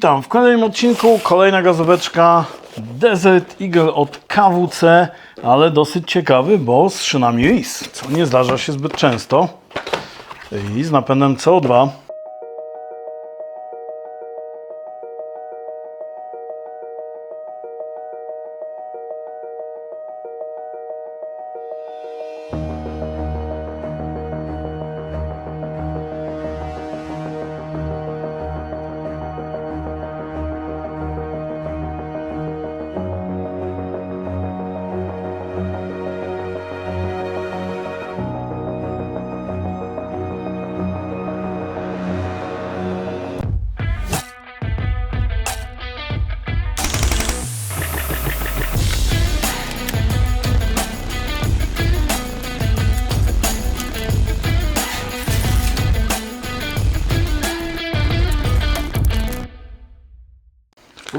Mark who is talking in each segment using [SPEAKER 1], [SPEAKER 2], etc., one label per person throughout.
[SPEAKER 1] Witam w kolejnym odcinku. Kolejna gazoweczka Desert Eagle od KWC, ale dosyć ciekawy, bo z szynami RIS, co nie zdarza się zbyt często. I z napędem CO2.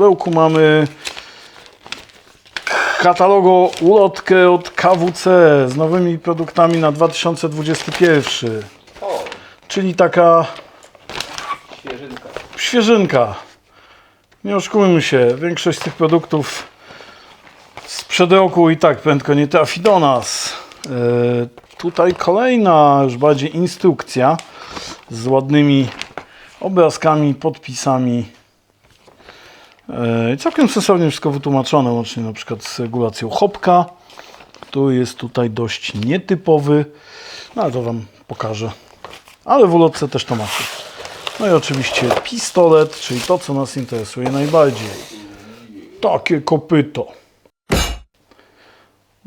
[SPEAKER 1] Pudełku mamy katalogu ulotkę od KWC z nowymi produktami na 2021.
[SPEAKER 2] O,
[SPEAKER 1] Czyli taka
[SPEAKER 2] świeżynka.
[SPEAKER 1] świeżynka. Nie oszukujmy się, większość z tych produktów sprzed roku i tak prędko nie trafi do nas. E, tutaj kolejna, już bardziej instrukcja z ładnymi obrazkami, podpisami. E, całkiem sensownie wszystko wytłumaczone, łącznie na przykład z regulacją hopka, który jest tutaj dość nietypowy. No ale to Wam pokażę. Ale w ulotce też to macie. No i oczywiście pistolet, czyli to, co nas interesuje najbardziej. Takie kopyto.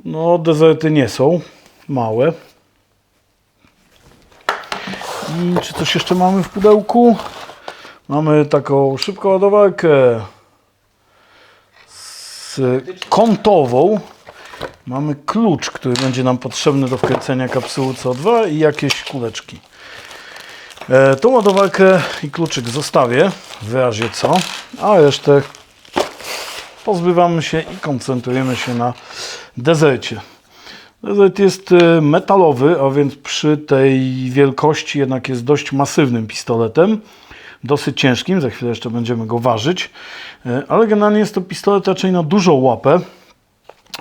[SPEAKER 1] No, dezerty nie są małe. I czy coś jeszcze mamy w pudełku? Mamy taką szybką ładowarkę kątową. Mamy klucz, który będzie nam potrzebny do wkręcenia kapsuły CO2 i jakieś kuleczki. E, tą ładowarkę i kluczyk zostawię w razie co, a resztę pozbywamy się i koncentrujemy się na dezercie. Desert jest e, metalowy, a więc przy tej wielkości jednak jest dość masywnym pistoletem. Dosyć ciężkim, za chwilę jeszcze będziemy go ważyć, E, ale generalnie jest to pistolet raczej na dużą łapę.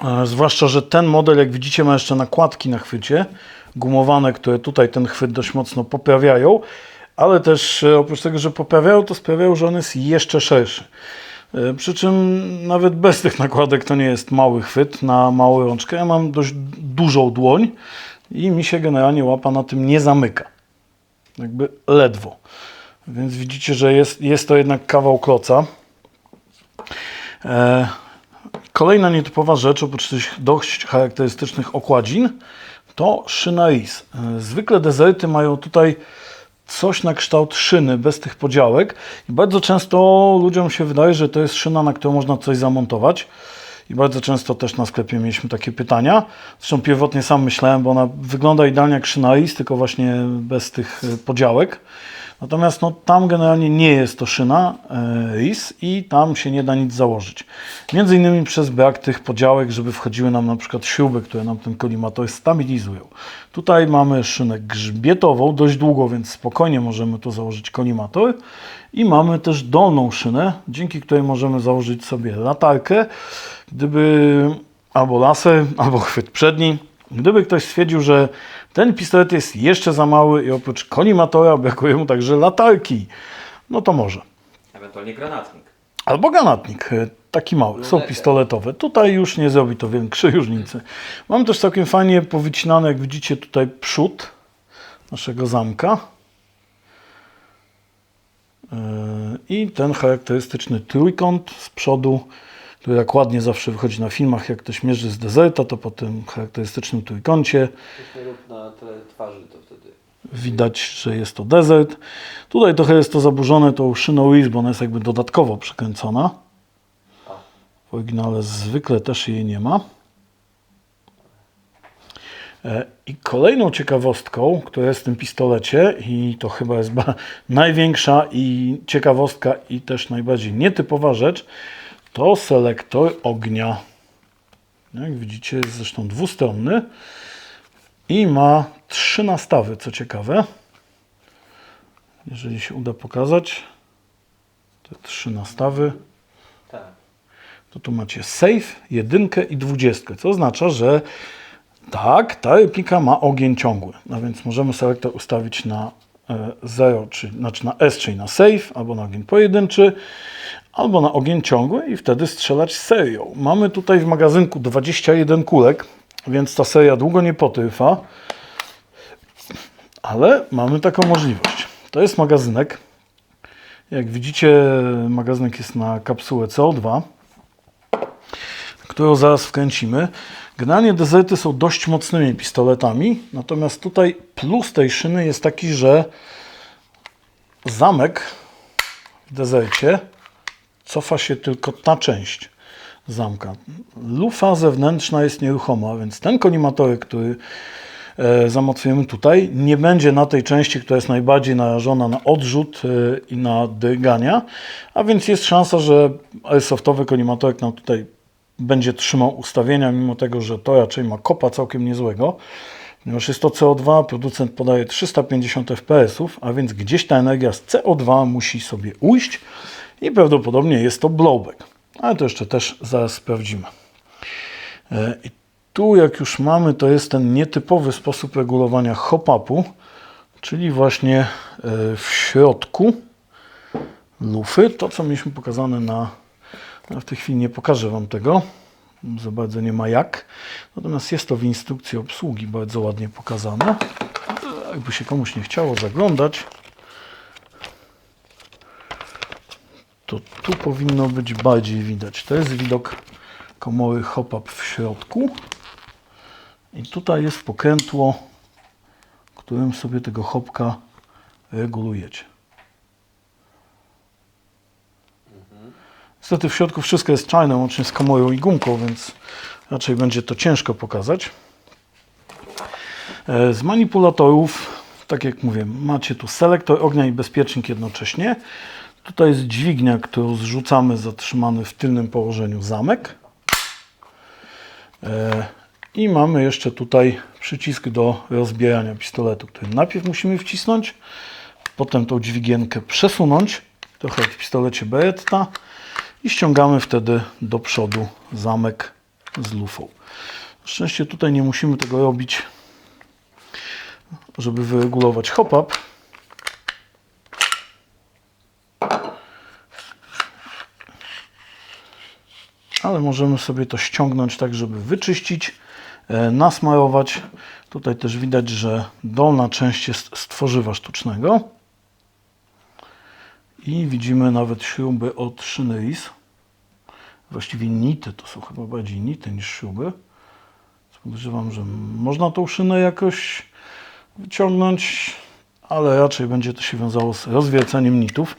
[SPEAKER 1] E, Zwłaszcza, że ten model, jak widzicie, ma jeszcze nakładki na chwycie gumowane, które tutaj ten chwyt dość mocno poprawiają, ale też e, oprócz tego, że poprawiają, to sprawiają, że on jest jeszcze szerszy. Przy czym nawet bez tych nakładek to nie jest mały chwyt na małą rączkę. Ja mam dość dużą dłoń i mi się generalnie łapa na tym nie zamyka. Jakby ledwo. Więc widzicie, że jest, jest to jednak kawał kloca. E, Kolejna nietypowa rzecz, oprócz tych dość charakterystycznych okładzin, to szyna RIS. E, Zwykle dezerty mają tutaj coś na kształt szyny, bez tych podziałek i bardzo często ludziom się wydaje, że to jest szyna, na którą można coś zamontować. I bardzo często też na sklepie mieliśmy takie pytania. Zresztą pierwotnie sam myślałem, bo ona wygląda idealnie jak szyna RIS, tylko właśnie bez tych e, podziałek. Natomiast no, tam generalnie nie jest to szyna e, RIS i tam się nie da nic założyć. Między innymi przez brak tych podziałek, żeby wchodziły nam na przykład śruby, które nam ten kolimator stabilizują. Tutaj mamy szynę grzbietową, dość długo, więc spokojnie możemy tu założyć kolimator. I mamy też dolną szynę, dzięki której możemy założyć sobie latarkę, gdyby albo laser, albo chwyt przedni. Gdyby ktoś stwierdził, że ten pistolet jest jeszcze za mały i oprócz kolimatora brakuje mu także latarki, no to może.
[SPEAKER 2] Ewentualnie granatnik.
[SPEAKER 1] Albo granatnik, e, taki mały, są pistoletowe. Tutaj już nie zrobi to większej różnicy. Mam też całkiem fajnie powycinane, jak widzicie tutaj przód naszego zamka. E, I ten charakterystyczny trójkąt z przodu, który jak ładnie zawsze wychodzi na filmach, jak ktoś mierzy z dezerta, to po tym charakterystycznym trójkącie
[SPEAKER 2] na twarzy to wtedy.
[SPEAKER 1] widać, że jest to desert. Tutaj trochę jest to zaburzone tą szyną RIS, bo ona jest jakby dodatkowo przekręcona. W oryginale zwykle też jej nie ma. E, I kolejną ciekawostką, która jest w tym pistolecie, i to chyba jest ba- największa i ciekawostka, i też najbardziej nietypowa rzecz, to selektor ognia. Jak widzicie, jest zresztą dwustronny i ma trzy nastawy, co ciekawe. Jeżeli się uda pokazać, te trzy nastawy,
[SPEAKER 2] Tak.
[SPEAKER 1] to tu macie safe, jedynkę i dwudziestkę, co oznacza, że tak, ta replika ma ogień ciągły, no więc możemy selektor ustawić na 0, czyli, znaczy na S, czyli na safe, albo na ogień pojedynczy, albo na ogień ciągły i wtedy strzelać serią. Mamy tutaj w magazynku 21 kulek, więc ta seria długo nie potrwa, ale mamy taką możliwość. To jest magazynek. Jak widzicie, magazynek jest na kapsułę CO2 którą zaraz wkręcimy. Generalnie dezerty są dość mocnymi pistoletami, natomiast tutaj plus tej szyny jest taki, że zamek w dezercie cofa się tylko ta część zamka. Lufa zewnętrzna jest nieruchoma, więc ten kolimatorek, który e, zamocujemy tutaj, nie będzie na tej części, która jest najbardziej narażona na odrzut e, i na drgania, a więc jest szansa, że airsoftowy kolimatorek nam tutaj będzie trzymał ustawienia, mimo tego, że to raczej ma kopa całkiem niezłego. Ponieważ jest to CO2, producent podaje 350 fps, a więc gdzieś ta energia z CO2 musi sobie ujść i prawdopodobnie jest to blowback. Ale to jeszcze też zaraz sprawdzimy. E, I tu jak już mamy, to jest ten nietypowy sposób regulowania hop-upu, czyli właśnie e, w środku lufy, to co mieliśmy pokazane na ja w tej chwili nie pokażę Wam tego, za bardzo nie ma jak. Natomiast jest to w instrukcji obsługi bardzo ładnie pokazane. Jakby się komuś nie chciało zaglądać, to tu powinno być bardziej widać. To jest widok komory hop-up w środku. I tutaj jest pokrętło, którym sobie tego hopka regulujecie. Niestety w środku wszystko jest czarne, łącznie z komorą i gumką, więc raczej będzie to ciężko pokazać. E, Z manipulatorów, tak jak mówię, macie tu selektor ognia i bezpiecznik jednocześnie. Tutaj jest dźwignia, którą zrzucamy zatrzymany w tylnym położeniu zamek. E, I mamy jeszcze tutaj przycisk do rozbierania pistoletu, który najpierw musimy wcisnąć, potem tą dźwigienkę przesunąć, trochę jak w pistolecie Beretta i ściągamy wtedy do przodu zamek z lufą. Na szczęście tutaj nie musimy tego robić, żeby wyregulować hop-up. Ale możemy sobie to ściągnąć tak, żeby wyczyścić, e, nasmarować. Tutaj też widać, że dolna część jest z tworzywa sztucznego. I widzimy nawet śruby od szyny RIS. Właściwie nity, to są chyba bardziej nity niż śruby. Podejrzewam, że można tą szynę jakoś wyciągnąć, ale raczej będzie to się wiązało z rozwiercaniem nitów.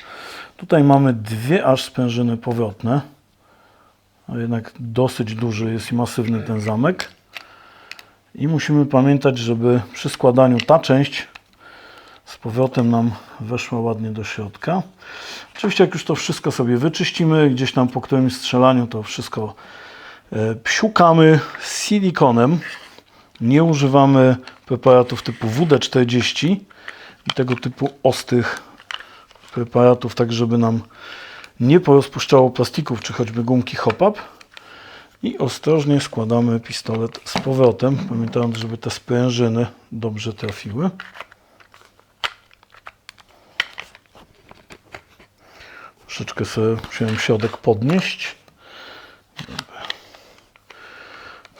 [SPEAKER 1] Tutaj mamy dwie aż sprężyny powrotne, a jednak dosyć duży jest i masywny ten zamek. I musimy pamiętać, żeby przy składaniu ta część z powrotem nam weszła ładnie do środka. Oczywiście jak już to wszystko sobie wyczyścimy, gdzieś tam po którymś strzelaniu to wszystko e, psiukamy silikonem. Nie używamy preparatów typu WD-40 i tego typu ostrych preparatów, tak żeby nam nie porozpuszczało plastików czy choćby gumki hop-up. I ostrożnie składamy pistolet z powrotem, pamiętając, żeby te sprężyny dobrze trafiły. Troszeczkę sobie musiałem środek podnieść.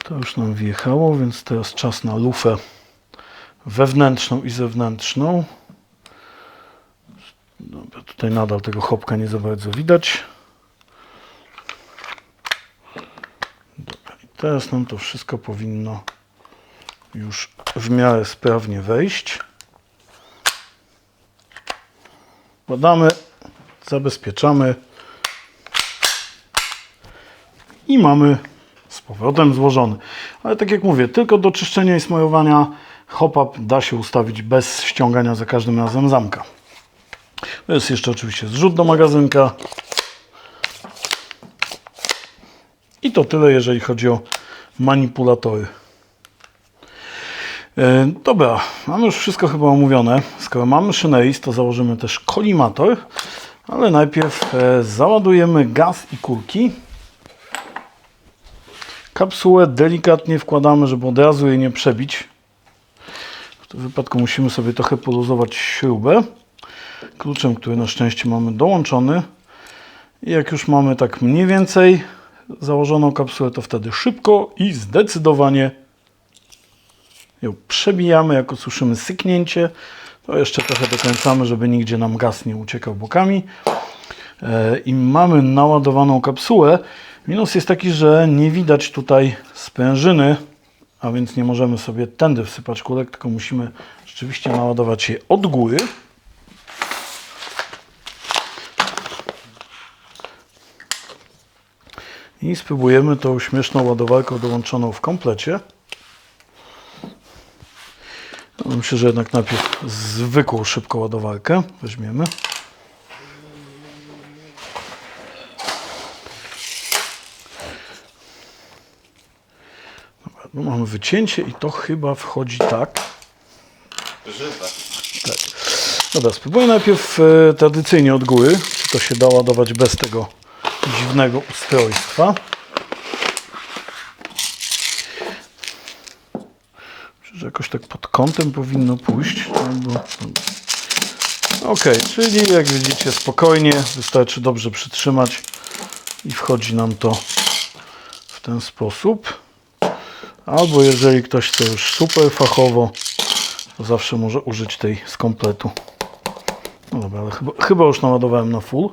[SPEAKER 1] To już nam wjechało, więc teraz czas na lufę wewnętrzną i zewnętrzną. Dobra, tutaj nadal tego chopka nie za bardzo widać. Dobra, i teraz nam to wszystko powinno już w miarę sprawnie wejść. Badamy zabezpieczamy i mamy z powrotem złożony. Ale tak jak mówię, tylko do czyszczenia i smarowania hop-up da się ustawić bez ściągania za każdym razem zamka. Jest jeszcze oczywiście zrzut do magazynka. I to tyle, jeżeli chodzi o manipulatory. E, Dobra, mamy już wszystko chyba omówione. Skoro mamy szyneris, to założymy też kolimator. Ale najpierw e, załadujemy gaz i kulki. Kapsułę delikatnie wkładamy, żeby od razu jej nie przebić. W tym wypadku musimy sobie trochę poluzować śrubę. Kluczem, który na szczęście mamy dołączony. I jak już mamy tak mniej więcej założoną kapsułę, to wtedy szybko i zdecydowanie ją przebijamy, jak usłyszymy syknięcie. To jeszcze trochę dokręcamy, żeby nigdzie nam gaz nie uciekał bokami. E, I mamy naładowaną kapsułę. Minus jest taki, że nie widać tutaj sprężyny, a więc nie możemy sobie tędy wsypać kulek, tylko musimy rzeczywiście naładować je od góry. I spróbujemy tą śmieszną ładowarką dołączoną w komplecie. No, Myślę, że jednak najpierw zwykłą szybką ładowarkę weźmiemy. Dobra, no mamy wycięcie i to chyba wchodzi tak.
[SPEAKER 2] Żywe.
[SPEAKER 1] Tak. Dobra, spróbuję najpierw e, tradycyjnie od góry, czy to się da ładować bez tego dziwnego ustrojstwa. Myślę, że jakoś tak pod kątem powinno pójść. Albo... Ok, czyli jak widzicie spokojnie, wystarczy dobrze przytrzymać i wchodzi nam to w ten sposób. Albo jeżeli ktoś chce już super fachowo, to zawsze może użyć tej z kompletu. No dobra, ale chyba, chyba już naładowałem na full.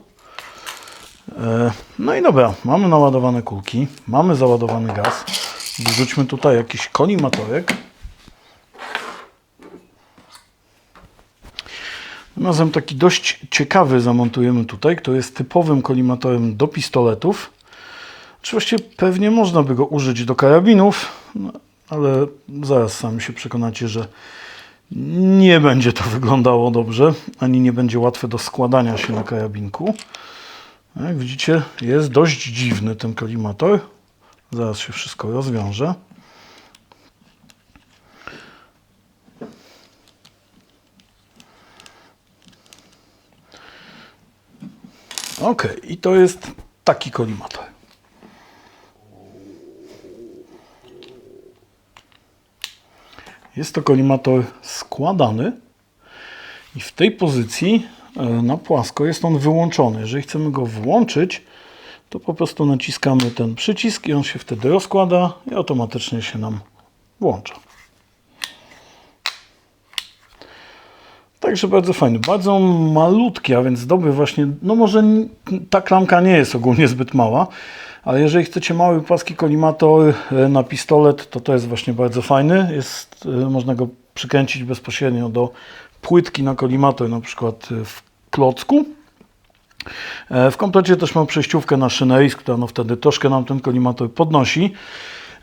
[SPEAKER 1] E, No i dobra, mamy naładowane kulki, mamy załadowany gaz. Wrzućmy tutaj jakiś kolimatorek. Razem taki dość ciekawy zamontujemy tutaj, który jest typowym kolimatorem do pistoletów. Oczywiście pewnie można by go użyć do karabinów, no, ale zaraz sami się przekonacie, że nie będzie to wyglądało dobrze, ani nie będzie łatwe do składania się na karabinku. Jak widzicie, jest dość dziwny ten kolimator. Zaraz się wszystko rozwiąże. Ok, i to jest taki kolimator. Jest to kolimator składany i w tej pozycji na płasko jest on wyłączony. Jeżeli chcemy go włączyć, to po prostu naciskamy ten przycisk i on się wtedy rozkłada i automatycznie się nam włącza. Także bardzo fajny, bardzo malutki, a więc dobry właśnie, no może ta klamka nie jest ogólnie zbyt mała, ale jeżeli chcecie mały płaski kolimator e, na pistolet, to to jest właśnie bardzo fajny. Jest, e, można go przykręcić bezpośrednio do płytki na kolimator, na przykład e, w klocku. E, W komplecie też mam przejściówkę na szyneris, która no wtedy troszkę nam ten kolimator podnosi.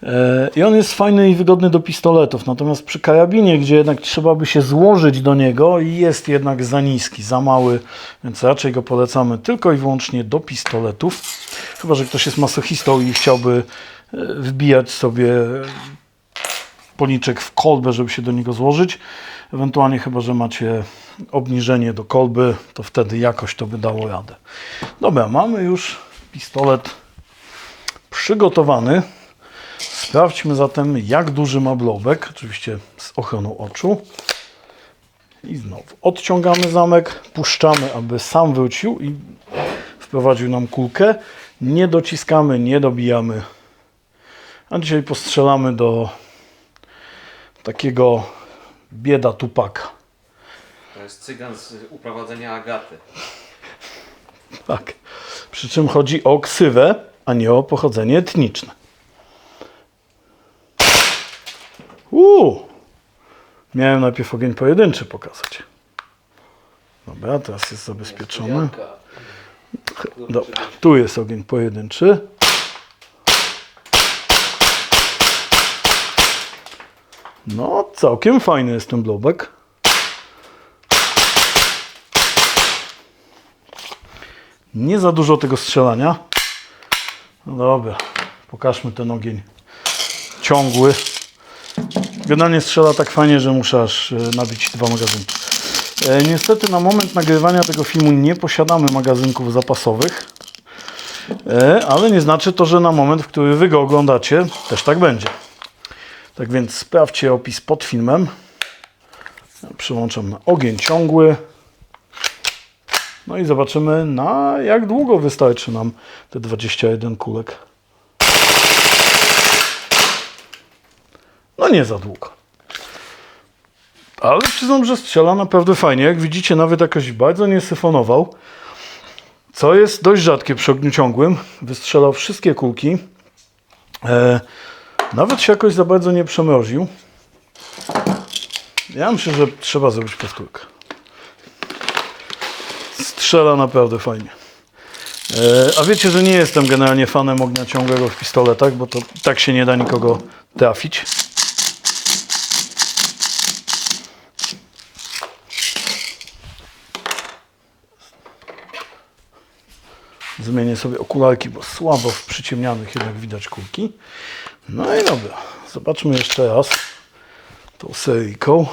[SPEAKER 1] E, I on jest fajny i wygodny do pistoletów. Natomiast przy karabinie, gdzie jednak trzeba by się złożyć do niego, jest jednak za niski, za mały, więc raczej go polecamy tylko i wyłącznie do pistoletów. Chyba, że ktoś jest masochistą i chciałby e, wbijać sobie policzek w kolbę, żeby się do niego złożyć. Ewentualnie chyba, że macie obniżenie do kolby, to wtedy jakoś to by dało radę. Dobra, mamy już pistolet przygotowany. Sprawdźmy zatem, jak duży ma blobek, oczywiście z ochroną oczu. I znowu odciągamy zamek, puszczamy, aby sam wrócił i wprowadził nam kulkę. Nie dociskamy, nie dobijamy. A dzisiaj postrzelamy do takiego bieda tupaka.
[SPEAKER 2] To jest cygan z uprowadzenia Agaty.
[SPEAKER 1] Tak. Przy czym chodzi o ksywę, a nie o pochodzenie etniczne. Uuu! Miałem najpierw ogień pojedynczy pokazać. Dobra, teraz jest zabezpieczony. Dobra, tu jest ogień pojedynczy. No, całkiem fajny jest ten blobek. Nie za dużo tego strzelania. No dobra, pokażmy ten ogień ciągły. Generalnie strzela tak fajnie, że muszę aż e, nabić dwa magazynki. E, niestety na moment nagrywania tego filmu nie posiadamy magazynków zapasowych, e, ale nie znaczy to, że na moment, w który wy go oglądacie, też tak będzie. Tak więc sprawdźcie opis pod filmem. Przyłączam na ogień ciągły. No i zobaczymy na jak długo wystarczy nam te 21 kulek. No nie za długo. Ale przyznam, że strzela naprawdę fajnie. Jak widzicie, nawet jakoś bardzo nie syfonował. Co jest dość rzadkie przy ogniu ciągłym. Wystrzelał wszystkie kulki. E, nawet się jakoś za bardzo nie przemroził. Ja myślę, że trzeba zrobić powtórkę. Strzela naprawdę fajnie. E, a wiecie, że nie jestem generalnie fanem ognia ciągłego w pistoletach, bo to tak się nie da nikogo trafić. Zmienię sobie okularki, bo słabo w przyciemnianych jednak widać kulki. No i dobra, zobaczmy jeszcze raz tą seryjką.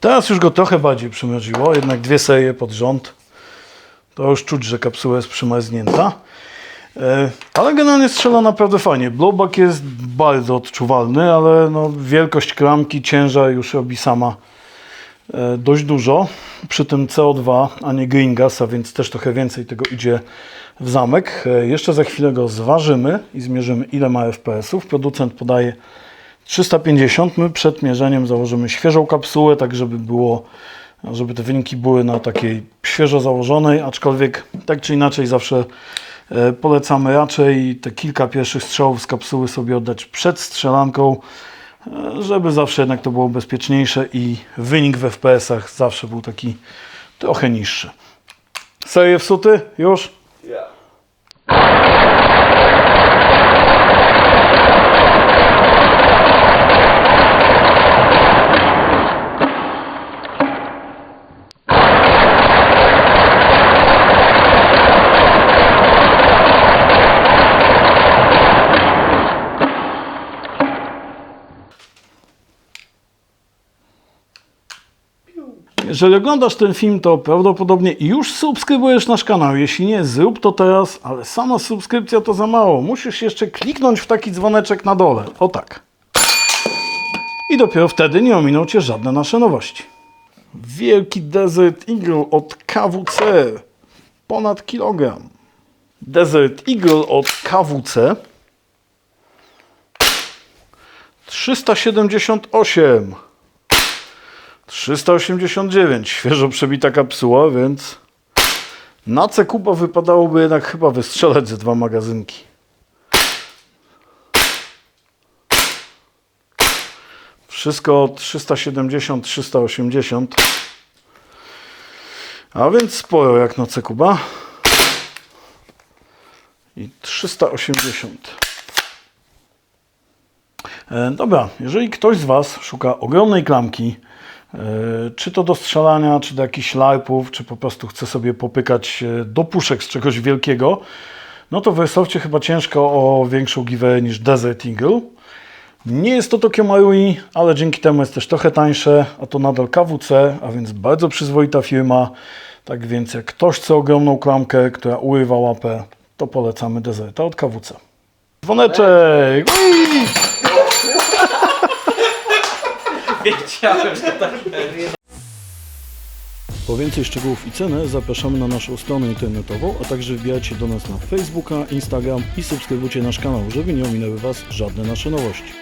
[SPEAKER 1] Teraz już go trochę bardziej przymroziło, jednak dwie serie pod rząd. To już czuć, że kapsuła jest przymarznięta. E, Ale generalnie strzela naprawdę fajnie. Blowback jest bardzo odczuwalny, ale no, wielkość klamki, ciężar już robi sama dość dużo. Przy tym CO2, a nie green a więc też trochę więcej tego idzie w zamek. E, Jeszcze za chwilę go zważymy i zmierzymy ile ma FPS-ów. Producent podaje 350. My przed mierzeniem założymy świeżą kapsułę, tak żeby było, żeby te wyniki były na takiej świeżo założonej, aczkolwiek tak czy inaczej zawsze e, polecamy raczej te kilka pierwszych strzałów z kapsuły sobie oddać przed strzelanką, e, żeby zawsze jednak to było bezpieczniejsze i wynik w FPS-ach zawsze był taki trochę niższy. Serie wsuty? Już? Jeżeli oglądasz ten film, to prawdopodobnie już subskrybujesz nasz kanał. Jeśli nie, zrób to teraz, ale sama subskrypcja to za mało. Musisz jeszcze kliknąć w taki dzwoneczek na dole. O tak. I dopiero wtedy nie ominą Cię żadne nasze nowości. Wielki Desert Eagle od KWC. Ponad kilogram. Desert Eagle od KWC. 378. 389, świeżo przebita kapsuła, więc na C-Kuba wypadałoby jednak chyba wystrzelać ze dwa magazynki. Wszystko 370, 380. A więc sporo jak na C-Kuba. I 380. E, Dobra, jeżeli ktoś z Was szuka ogromnej klamki, czy to do strzelania, czy do jakichś larpów, czy po prostu chce sobie popykać e, do puszek z czegoś wielkiego, no to w Airsoftcie chyba ciężko o większą giwerę niż Desert Eagle. Nie jest to Tokyo Marui, ale dzięki temu jest też trochę tańsze, a to nadal KWC, a więc bardzo przyzwoita firma. Tak więc jak ktoś chce ogromną klamkę, która urywa łapę, to polecamy Deserta od KWC. Dzwoneczek!
[SPEAKER 2] Wiedziałem, że tak
[SPEAKER 1] Po więcej szczegółów i cenę zapraszamy na naszą stronę internetową, a także wbijajcie do nas na Facebooka, Instagram i subskrybujcie nasz kanał, żeby nie ominęły Was żadne nasze nowości.